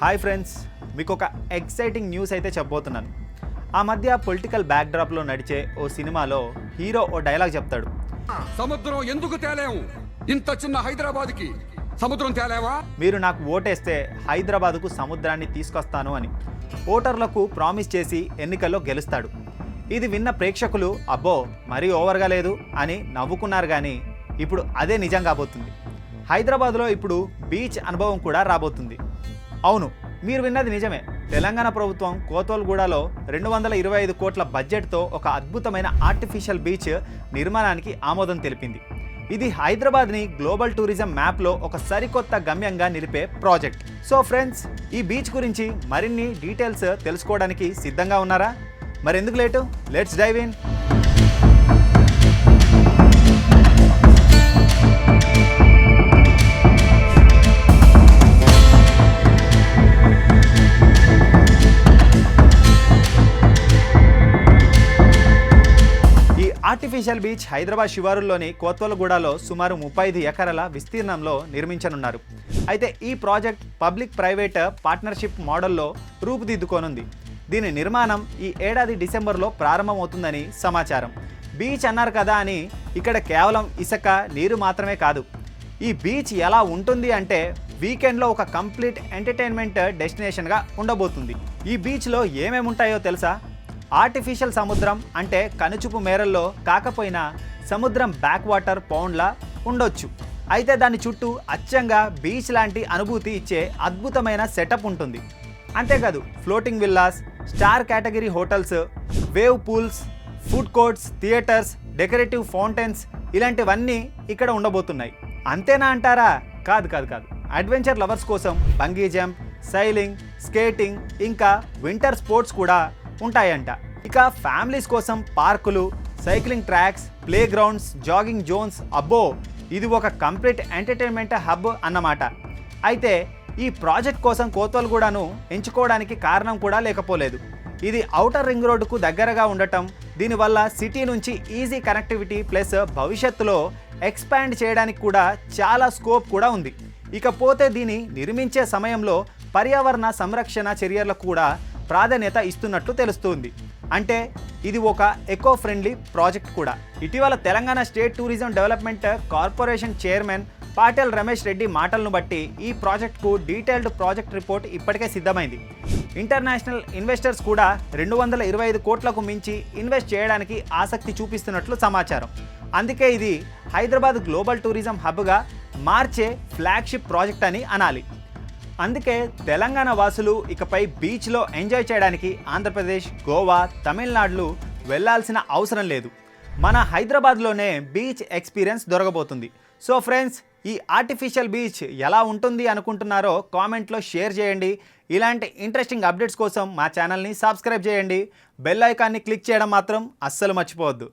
Hi friends మీకు ఒక exciting news అయితే చెప్పబోతున్నాను. ఆ మధ్య పొలిటికల్ బ్యాక్డ్రాప్లో నడిచే ఓ సినిమాలో హీరో ఓ డైలాగ్ చెప్తాడు. సముద్రం ఎందుకు తేలేము ఇంత చిన్న హైదరాబాద్కి సముద్రం తేలేవా? మీరు నాకు ఓటేస్తే హైదరాబాదుకు సముద్రాన్ని తీసుకొస్తాను అని. ఓటర్లకు ప్రామిస్ చేసి ఎన్నికల్లో గెలుస్తాడు. ఇది విన్న ప్రేక్షకులు అబ్బో మరీ ఓవర్గా లేదు అని నవ్వుకున్నారు కానీ ఇప్పుడు అదే నిజం కాబోతుంది. హైదరాబాద్లో ఇప్పుడు బీచ్ అనుభవం కూడా రాబోతుంది. అవును మీరు విన్నది నిజమే. తెలంగాణ ప్రభుత్వం కోతోల్గూడలో రెండు వందల ఇరవై ఐదు కోట్ల బడ్జెట్తో ఒక అద్భుతమైన ఆర్టిఫిషియల్ బీచ్ నిర్మాణానికి ఆమోదం తెలిపింది. ఇది హైదరాబాద్ని గ్లోబల్ టూరిజం మ్యాప్లో ఒక సరికొత్త గమ్యంగా నిలిపే ప్రాజెక్ట్. సో ఫ్రెండ్స్ ఈ బీచ్ గురించి మరిన్ని డీటెయిల్స్ తెలుసుకోవడానికి సిద్ధంగా ఉన్నారా? మరెందుకు late? Let's dive in! Artificial beach Hyderabad శివారుల్లోని కోత్వలగూడలో సుమారు ముప్పై ఐదు ఎకరాల విస్తీర్ణంలో నిర్మించనున్నారు. అయితే ఈ ప్రాజెక్ట్ పబ్లిక్ ప్రైవేట్ పార్ట్నర్షిప్ మోడల్లో రూపుదిద్దుకోనుంది. దీని నిర్మాణం ఈ ఏడాది డిసెంబర్లో ప్రారంభమవుతుందని సమాచారం. బీచ్ అన్నారు కదా అని ఇక్కడ కేవలం ఇసుక నీరు మాత్రమే కాదు. ఈ బీచ్ ఎలా ఉంటుంది అంటే వీకెండ్లో ఒక కంప్లీట్ ఎంటర్టైన్మెంట్ డెస్టినేషన్గా ఉండబోతుంది. ఈ బీచ్లో ఏమేమి ఉంటాయో తెలుసా? ఆర్టిఫిషియల్ సముద్రం అంటే కనుచూపు మేరల్లో కాకపోయినా సముద్రం బ్యాక్ వాటర్ పౌండ్లా ఉండొచ్చు. అయితే దాని చుట్టూ అచ్చంగా బీచ్ లాంటి అనుభూతి ఇచ్చే అద్భుతమైన సెటప్ ఉంటుంది. అంతేకాదు floating villas star category hotels wave pools food courts theatres decorative fountains ఇలాంటివన్నీ ఇక్కడ ఉండబోతున్నాయి. అంతేనా అంటారా? కాదు కాదు కాదు. అడ్వెంచర్ లవర్స్ కోసం బంగీ జంప్ సైలింగ్ స్కేటింగ్ ఇంకా వింటర్ స్పోర్ట్స్ కూడా ఉంటాయంట. ఇక ఫ్యామిలీస్ కోసం పార్కులు cycling tracks play grounds jogging zones అబ్బో ఇది ఒక కంప్లీట్ ఎంటర్టైన్మెంట్ హబ్ అన్నమాట. అయితే ఈ ప్రాజెక్ట్ కోసం కోతోల్గూడను ఎంచుకోవడానికి కారణం కూడా లేకపోలేదు. ఇది ఔటర్ రింగ్ రోడ్డుకు దగ్గరగా ఉండటం దీనివల్ల సిటీ నుంచి ఈజీ కనెక్టివిటీ ప్లస్ భవిష్యత్తులో ఎక్స్పాండ్ చేయడానికి కూడా చాలా స్కోప్ కూడా ఉంది. ఇకపోతే దీన్ని నిర్మించే సమయంలో పర్యావరణ సంరక్షణ చర్యలకు కూడా ప్రాధాన్యత ఇస్తున్నట్లు తెలుస్తోంది. అంటే ఇది ఒక ఎకో ఫ్రెండ్లీ ప్రాజెక్ట్ కూడా. ఇటీవల Telangana state tourism development corporation chairman Patel Ramesh Reddy మాటలను బట్టి ఈ ప్రాజెక్ట్కు డీటెయిల్డ్ ప్రాజెక్ట్ రిపోర్ట్ ఇప్పటికే సిద్ధమైంది. ఇంటర్నేషనల్ ఇన్వెస్టర్స్ కూడా రెండు వందల ఇరవై ఐదు కోట్లకు మించి ఇన్వెస్ట్ చేయడానికి ఆసక్తి చూపిస్తున్నట్లు సమాచారం. అందుకే ఇది హైదరాబాద్ గ్లోబల్ టూరిజం హబ్గా మార్చే ఫ్లాగ్షిప్ ప్రాజెక్ట్ అని అనాలి. అందుకే తెలంగాణ వాసులు ఇకపై బీచ్లో ఎంజాయ్ చేయడానికి ఆంధ్రప్రదేశ్ గోవా తమిళనాడులు వెళ్ళాల్సిన అవసరం లేదు. మన హైదరాబాద్లోనే బీచ్ ఎక్స్పీరియన్స్ దొరకబోతుంది. సో ఫ్రెండ్స్ ఈ ఆర్టిఫిషియల్ బీచ్ ఎలా ఉంటుంది అనుకుంటున్నారో కామెంట్లో షేర్ చేయండి. ఇలాంటి ఇంట్రెస్టింగ్ అప్డేట్స్ కోసం మా ఛానల్ని సబ్స్క్రైబ్ చేయండి. బెల్ ఐకాన్ని క్లిక్ చేయడం మాత్రం అస్సలు మర్చిపోవద్దు.